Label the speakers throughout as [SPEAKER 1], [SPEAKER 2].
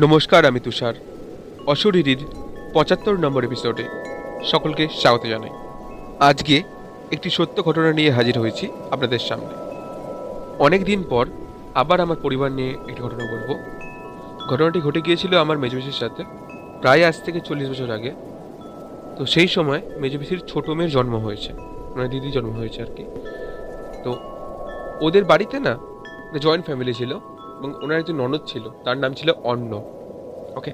[SPEAKER 1] নমস্কার, আমি তুষার। অশরীরীর পঁচাত্তর নম্বর এপিসোডে সকলকে স্বাগত জানাই। আজকে একটি সত্য ঘটনা নিয়ে হাজির হয়েছি আপনাদের সামনে। অনেক দিন পর আবার আমার পরিবার নিয়ে একটি ঘটনা বলব। ঘটনাটি ঘটে গিয়েছিল আমার মেজবিসির সাথে, প্রায় আজ থেকে চল্লিশ বছর আগে। তো সেই সময় মেজবিসির ছোটো মেয়ের জন্ম হয়েছে মানে দিদি জন্ম হয়েছে আর কি। তো ওদের বাড়িতে না জয়েন্ট ফ্যামিলি ছিল। এবং ওনার একজন ননদ ছিল, তার নাম ছিল অন্ন। ওকে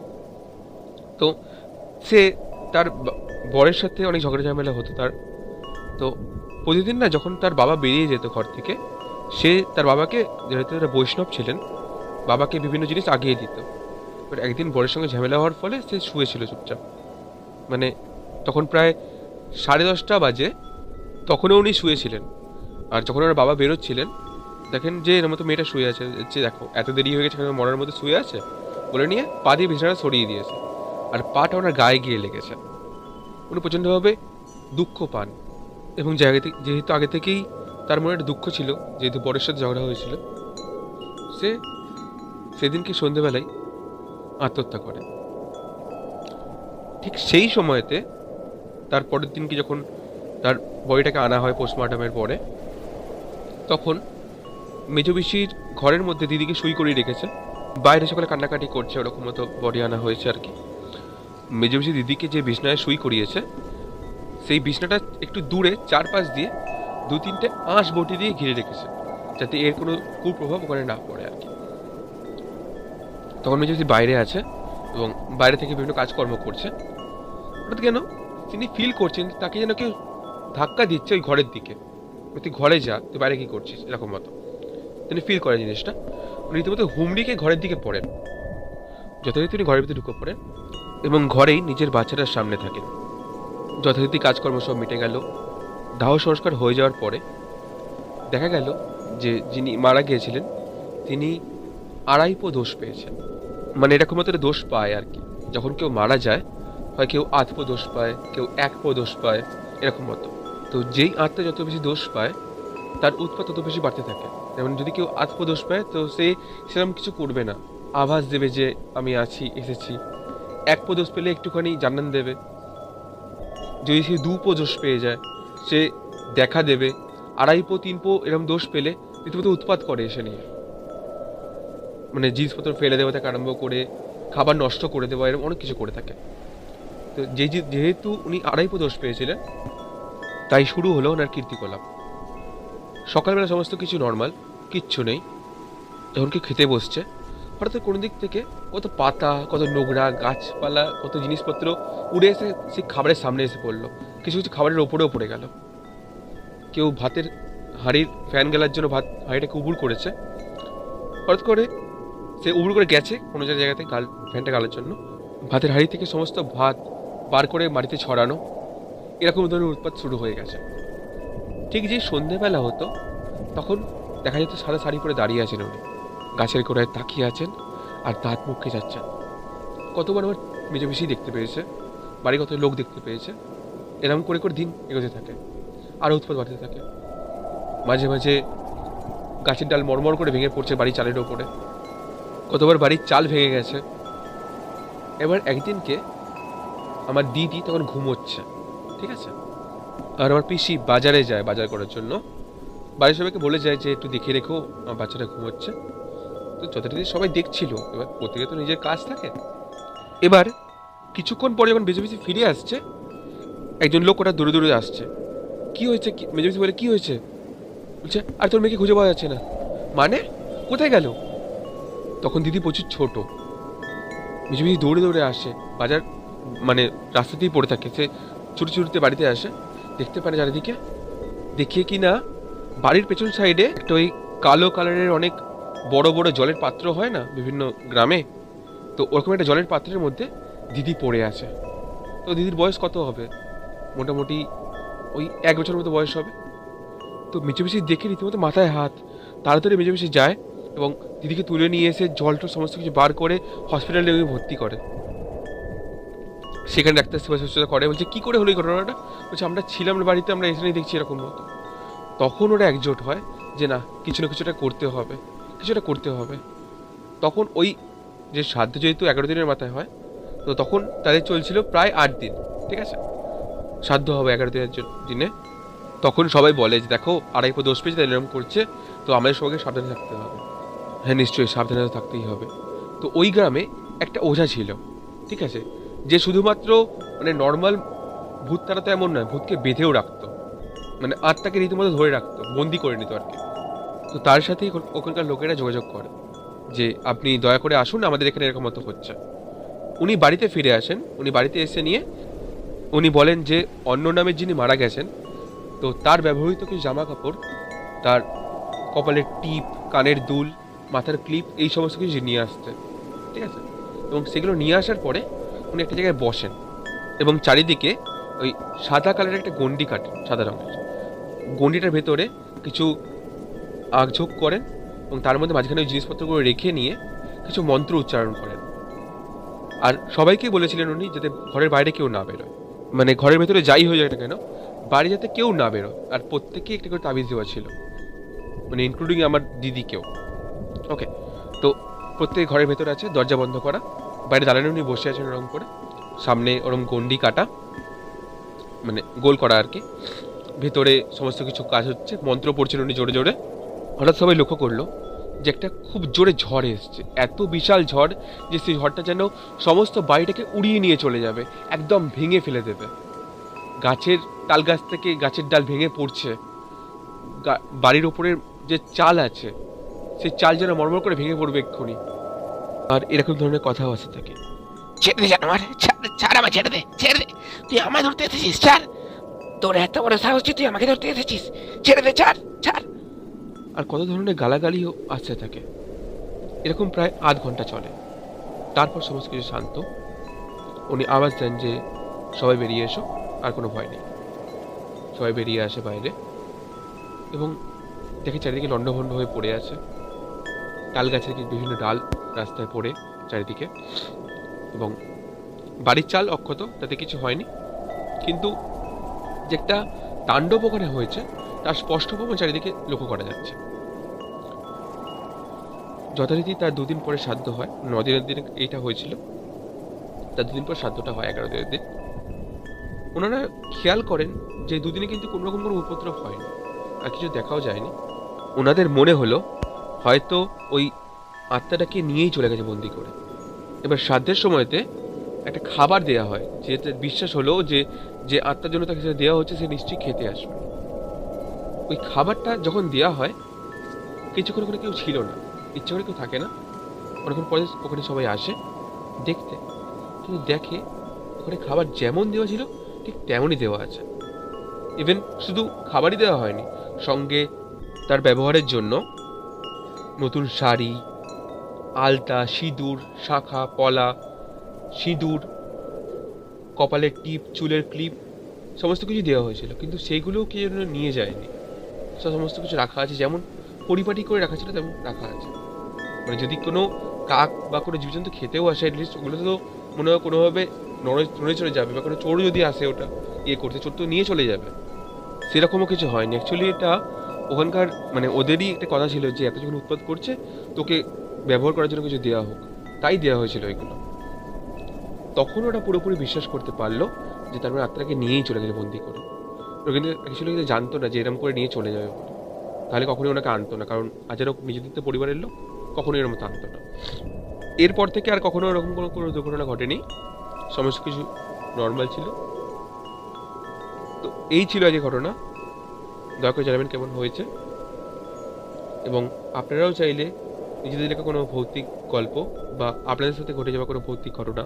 [SPEAKER 1] তো সে তার বরের সাথে অনেক ঝগড়া ঝামেলা হতো তার। তো প্রতিদিন না যখন তার বাবা বেরিয়ে যেত ঘর থেকে, সে তার বাবাকে, যেহেতু তারা বৈষ্ণব ছিলেন, বাবাকে বিভিন্ন জিনিস আগিয়ে দিত। এবার একদিন বরের সঙ্গে ঝামেলা হওয়ার ফলে সে শুয়েছিল চুপচাপ। মানে তখন প্রায় সাড়ে দশটা বাজে, তখনও উনি শুয়েছিলেন। আর যখন ওনার বাবা বেরোচ্ছিলেন দেখেন যে এর মতো মেয়েটা শুয়ে আছে, যে দেখো, এত দেরি হয়ে গেছে কেন মরার মধ্যে শুয়ে আছে? বলে নিয়ে পা দিয়ে বিছানাটা সরিয়ে দিয়েছে। আর পাটা ওনার গায়ে গিয়ে লেগেছে। উনি প্রচণ্ডভাবে দুঃখ পান। এবং জায়গা যেহেতু আগে থেকেই তার মনে একটা দুঃখ ছিল, যেহেতু বরের সাথে ঝগড়া হয়েছিল, সে সেদিনকে সন্ধেবেলায় আত্মহত্যা করে। ঠিক সেই সময়তে তার পরের দিনকে যখন তার বডিটাকে আনা হয় পোস্টমর্টমের পরে, তখন মেজবিশির ঘরের মধ্যে দিদিকে সই করিয়ে রেখেছে বাইরে সকলে কান্নাকাটি করছে, ওরকম মতো বডি আনা হয়েছে আর কি। মেজবিশি দিদিকে যে বিছনায় সই করিয়েছে, সেই বিছনাটা একটু দূরে, চারপাশ দিয়ে দু তিনটে আঁশ বটি দিয়ে ঘিরে রেখেছে, যাতে এর কোনো কুপ্রভাব ওখানে না পড়ে আর কি। তখন মেজবিশি বাইরে আছে এবং বাইরে থেকে বিভিন্ন কাজকর্ম করছে। হঠাৎ কেন? তিনি ফিল করছেন, তাকে যেন কেউ ধাক্কা দিচ্ছে ওই ঘরের দিকে। তুই ঘরে যা, তুই বাইরে কি করছিস? এরকম মতো। তিনি ফিল করে জিনিসটা। উনি রীতিমতো হুমড়িকে ঘরের দিকে পড়েন যথারীতি তিনি ঘরের ভিতরে ঢুকে পড়েন এবং ঘরেই নিজের বাচ্চাটার সামনে থাকেন। যথারীতি কাজকর্ম সব মিটে গেল। দাহ সংস্কার হয়ে যাওয়ার পরে দেখা গেল যে যিনি মারা গিয়েছিলেন, তিনি আড়াইপো দোষ পেয়েছেন। মানে এরকম মতো একটা দোষ পায় আর কি। যখন কেউ মারা যায়, হয় কেউ আধপো দোষ পায়, কেউ এক পো দোষ পায়, এরকম মতো। তো যেই আত্মা যত বেশি দোষ পায় তার উৎপাত তত বেশি বাড়তে থাকে। যেমন যদি কেউ আত্ম দোষ পায়, তো সে সেরকম কিছু করবে না। আভাস দেবে যে, আমি আছি, এসেছি। এক পো দোষ পেলে একটুখানি জানান দেবে। যদি সে দু পো দোষ পেয়ে যায়, সে দেখা দেবে। আড়াই পো, তিন পো এরকম দোষ পেলে রীতিমতো উৎপাত করে এসে নিয়ে। মানে জিনিসপত্র ফেলে দেওয়া থেকে আরম্ভ করে, খাবার নষ্ট করে দেওয়া, এরকম অনেক কিছু করে থাকে। তো যে যেহেতু উনি আড়াই পো দোষ পেয়েছিলেন, তাই শুরু হলো ওনার কীর্তিকলাপ। সকালবেলা সমস্ত কিছু নর্মাল কিচ্ছু নেই। যখন কি খেতে বসছে। হঠাৎ কোনো দিক থেকে কত পাতা, কত নোংরা, গাছপালা, কত জিনিসপত্র উড়ে এসে সেই খাবারের সামনে এসে পড়ল। কিছু কিছু খাবারের ওপরেও পড়ে গেল। কেউ ভাতের হাঁড়ির ফ্যান গেলার জন্য ভাত হাঁড়িটাকে উবুর করেছে। হঠাৎ করে সে উবুর করে গেছে কোনো জায়গাতে গাল ফ্যানটা গালার জন্য। ভাতের হাঁড়ি থেকে সমস্ত ভাত বার করে মাটিতে ছড়ানো। এরকম ধরনের উৎপাত শুরু হয়ে গেছে। ঠিক যে সন্ধেবেলা হতো, তখন দেখা যেত সাদা শাড়ি পরে দাঁড়িয়ে আছেন উনি। গাছের গোড়ায় তাকিয়ে আছেন আর দাঁত মুখে যাচ্ছেন কতবার আমার মেজে বেশি দেখতে পেয়েছে, বাড়ি কত লোক দেখতে পেয়েছে, এরকম করে করে দিন এগোতে থাকে আরও উৎপাত বাড়তে থাকে। মাঝে মাঝে গাছের ডাল মরমর করে ভেঙে পড়ছে বাড়ির চালের ওপরে। কতবার বাড়ির চাল ভেঙে গেছে। এবার একদিনকে আমার দিদি তখন ঘুমোচ্ছে, ঠিক আছে? আর আমার পিসি বাজারে যায় বাজার করার জন্য। বাড়ির সবাইকে বলে যায় যে, একটু দেখে রেখো, আমার বাচ্চাটা ঘুমোচ্ছে। তো যথারীতি সবাই দেখছিল। এবার প্রত্যেকে তো নিজের কাজ থাকে। এবার কিছুক্ষণ পরে যখন বেশি ফিরে আসছে, একজন লোক ওটা দূরে দূরে আসছে। কি হয়েছে? কি মেজে বেশি বলে, কি হয়েছে? বলছে, আর তোর মেয়েকে খুঁজে পাওয়া যাচ্ছে না। মানে? কোথায় গেল? তখন দিদি প্রচুর ছোট। মেজে বেশি দৌড়ে দৌড়ে আসে। বাজার মানে রাস্তাতেই পড়ে থাকে। সে ছুটি ছুটিতে বাড়িতে আসে। দেখতে পারে চারিদিকে? দেখিয়ে কি না? বাড়ির পেছন সাইডে একটা ওই কালো কালারের অনেক বড় বড় জলের পাত্র হয় না বিভিন্ন গ্রামে? তো ওরকম একটা জলের পাত্রের মধ্যে দিদি পড়ে আছে। তো দিদির বয়স কত হবে? মোটামুটি ওই এক বছর মতো বয়স হবে। তো মেচেবেশি দেখে রীতিমতো মাথায় হাত, তাড়াতাড়ি মেচেবেশি যায় এবং দিদিকে তুলে নিয়ে এসে জল সমস্ত কিছু বার করে হসপিটালে ভর্তি করে। সেখানে ডাক্তার সেবা শুশ্রূষা করে, বলছে, কী করে হলো এই ঘটনাটা? বলছে, আমরা ছিলাম বাড়িতে, আমরা এখানেই দেখছি এরকম মতো। তখন ওরা একজোট হয় যে, না, কিছু না কিছুটা করতে হবে, কিছুটা করতে হবে। তখন ওই যে সাধ্য যেহেতু এগারো দিনের মাথায় হয়, তো তখন তাদের চলছিল প্রায় আট দিন, ঠিক আছে? সাধ্য হবে এগারো দিনের দিনে। তখন সবাই বলে যে, দেখো, আড়াই পো দোষ পেয়েছে তাই এরকম করছে, তো আমাদের সবাইকে সাবধানে থাকতে হবে। হ্যাঁ নিশ্চয়ই, সাবধানে থাকতেই হবে। তো ওই গ্রামে একটা ওঝা ছিল, ঠিক আছে? যে শুধুমাত্র মানে নর্মাল ভূত তারা তো এমন নয়, ভূতকে বেঁধেও রাখতো। মানে আত্মাকে রীতিমতো ধরে রাখতো, বন্দি করে নিত আর কি। তো তার সাথেই ওখানকার লোকেরা যোগাযোগ করে যে, আপনি দয়া করে আসুন, আমাদের এখানে এরকম মতো হচ্ছে। উনি বাড়িতে ফিরে আসেন, উনি বাড়িতে এসে নিয়ে উনি বলেন যে, অন্য নামের যিনি মারা গেছেন, তো তার ব্যবহৃত কিছু জামা কাপড় তার কপালের টিপ, কানের দুল, মাথার ক্লিপ, এই সমস্ত কিছু নিয়ে আসতে ঠিক আছে? এবং সেগুলো নিয়ে আসার পরে উনি একটা জায়গায় বসেন এবং চারিদিকে ওই সাদা কালারের একটা গন্ডি কাটেন, সাদা রঙের। গন্ডিটার ভেতরে কিছু আঁকঝোঁক করেন এবং তার মধ্যে মাঝখানে ওই জিনিসপত্রগুলো রেখে নিয়ে কিছু মন্ত্র উচ্চারণ করেন। আর সবাইকে বলেছিলেন উনি যাতে ঘরের বাইরে কেউ না বেরোয়। মানে ঘরের ভেতরে যাই হয়ে যায় না কেন, বাড়ি যাতে কেউ না বেরোয়। আর প্রত্যেককে একটা করে তাবিজ দেওয়া ছিল মানে ইনক্লুডিং আমার দিদিকেও। ওকে তো প্রত্যেক ঘরের ভেতরে আছে দরজা বন্ধ করা। বাইরে দাঁড়ানো উনি বসে আছেন ওরকম করে। সামনে ওরকম গন্ডি কাটা মানে গোল করা আর কি। ভেতরে সমস্ত কিছু কাজ হচ্ছে, মন্ত্র পড়ছেন উনি জোরে জোরে। হঠাৎ সবাই লক্ষ্য করল যে একটা খুব জোরে ঝড় এসছে, এত বিশাল ঝড় যে সেই ঝড়টা যেন সমস্ত বাড়িটাকে উড়িয়ে নিয়ে চলে যাবে, একদম ভেঙে ফেলে দেবে। গাছের তাল গাছ থেকে গাছের ডাল ভেঙে পড়ছে। বাড়ির ওপরের যে চাল আছে, সেই চাল যেন মরমর করে ভেঙে পড়বে এক্ষুনি। আর এরকম ধরনের কথাও আসতে থাকে
[SPEAKER 2] ছেড়ে দে ছাড় ছাড় আমায় ছেড়ে দে ছেড়ে দে। তুই আমায় ধরতে এসেছিস ছাড়। তোর এত বড় সাহস তুই আমাকে ধরতে এসেছিস। ছেড়ে দে ছাড় ছাড়।
[SPEAKER 1] আর কত ধরনের গালাগালিও আসতে থাকে এরকম প্রায় আধ ঘণ্টা চলে। তারপর সমস্ত কিছু শান্ত। উনি আওয়াজ দেন যে সবাই বেরিয়ে এসো আর কোনো ভয় নেই। সবাই বেরিয়ে আসে বাইরে। এবং দেখে চারিদিকে লণ্ডভণ্ড হয়ে পড়ে আছে। তাল গাছের বিভিন্ন ডাল রাস্তায় পড়ে চারিদিকে। এবং বাড়ির চাল অক্ষত, তাতে কিছু হয়নি। কিন্তু যে একটা তাণ্ডব ওখানে হয়েছে, তার স্পষ্ট চারিদিকে লক্ষ্য করা যাচ্ছে। যথারীতি তার দুদিন পরে শ্রাদ্ধ হয়। ন দিনের দিন এইটা হয়েছিল। তার দুদিন পর শ্রাদ্ধটা হয় এগারো দিনের দিন। ওনারা খেয়াল করেন যে দুদিনে কিন্তু কোনো রকম কোনো উপদ্রব হয়নি। আর কিছু দেখাও যায়নি। ওনাদের মনে হলো, হয়তো ওই আত্মাটাকে নিয়েই চলে গেছে বন্দি করে। এবার শ্রাদ্ধের সময়তে একটা খাবার দেওয়া হয় যেতে বিশ্বাস হলো যে যে আত্মার জন্য তাকে দেওয়া হচ্ছে, সে নিশ্চয়ই খেতে আসবে। ওই খাবারটা যখন দেওয়া হয়, কিছুক্ষণ ওখানে কেউ ছিল না। ইচ্ছে করে কেউ থাকে না। অনেকক্ষণ পরে ওখানে সবাই আসে, দেখতে। কিন্তু দেখে ওখানে খাবার যেমন দেওয়া ছিল, ঠিক তেমনই দেওয়া আছে। ইভেন শুধু খাবারই দেওয়া হয়নি, সঙ্গে তার ব্যবহারের জন্য নতুন শাড়ি আলতা, সিঁদুর, শাখা, পলা, সিঁদুর, কপালের টিপ, চুলের ক্লিপ, সমস্ত কিছু দেওয়া হয়েছিল। কিন্তু সেইগুলোও কেউ নিয়ে যায়নি। সমস্ত কিছু রাখা আছে, যেমন পরিপাটি করে রাখা ছিল, তেমন রাখা আছে। মানে যদি কোনো কাক বা কোনো জীবজন্তু খেতেও আসে অ্যাটলিস্ট ওগুলো তো মনে হয় কোনোভাবে নড়ে নড়ে চলে যাবে বা কোনো চোর যদি আসে ওটা ইয়ে করতে, চোর তো নিয়ে চলে যাবে। সেরকমও কিছু হয়নি। অ্যাকচুয়ালি এটা ওখানকার মানে ওদেরই একটা কথা ছিল যে এত যখন উৎপাদ করছে, তোকে ব্যবহার করার জন্য কিছু দেওয়া হোক, তাই দেওয়া হয়েছিল এগুলো তখন ওরা পুরোপুরি বিশ্বাস করতে পারল যে তার মানে আত্মাকে নিয়েই চলে গেছে বন্দি করে। অ্যাকচুয়ালি কিন্তু জানতো না যে এরকম করে নিয়ে চলে যাবে বলে। তাহলে কখনোই ওনাকে আনতো না, কারণ আজেরও নিজেদের তো পরিবারের লোক, কখনোই এরকম আনতো না। এরপর থেকে আর কখনো এরকম কোনো কোনো দুর্ঘটনা ঘটেনি। সমস্ত কিছু নর্মাল ছিল। তো এই ছিল আজকে ঘটনা। দয়া করে জানাবেন কেমন হয়েছে। এবং আপনারাও চাইলে নিজেদের লেখা কোনো ভৌতিক গল্প বা আপনাদের সাথে ঘটে যাওয়া কোনো ভৌতিক ঘটনা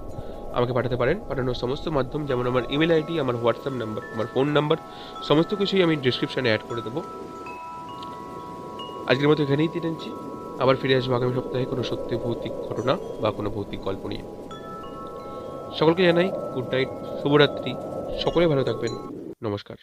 [SPEAKER 1] আমাকে পাঠাতে পারেন, পাঠানোর সমস্ত মাধ্যম যেমন আমার ইমেল আইডি আমার হোয়াটসঅ্যাপ নাম্বার আমার ফোন নাম্বার সমস্ত কিছুই আমি ডিসক্রিপশানে অ্যাড করে দেবো। আজকের মতো এখানেই টেনেছি আবার ফিরে আসব আগামী সপ্তাহে কোনো সত্যি ভৌতিক ঘটনা বা কোনো ভৌতিক গল্প নিয়ে। সকলকে জানাই গুড নাইট শুভরাত্রি। সকলে ভালো থাকবেন। নমস্কার।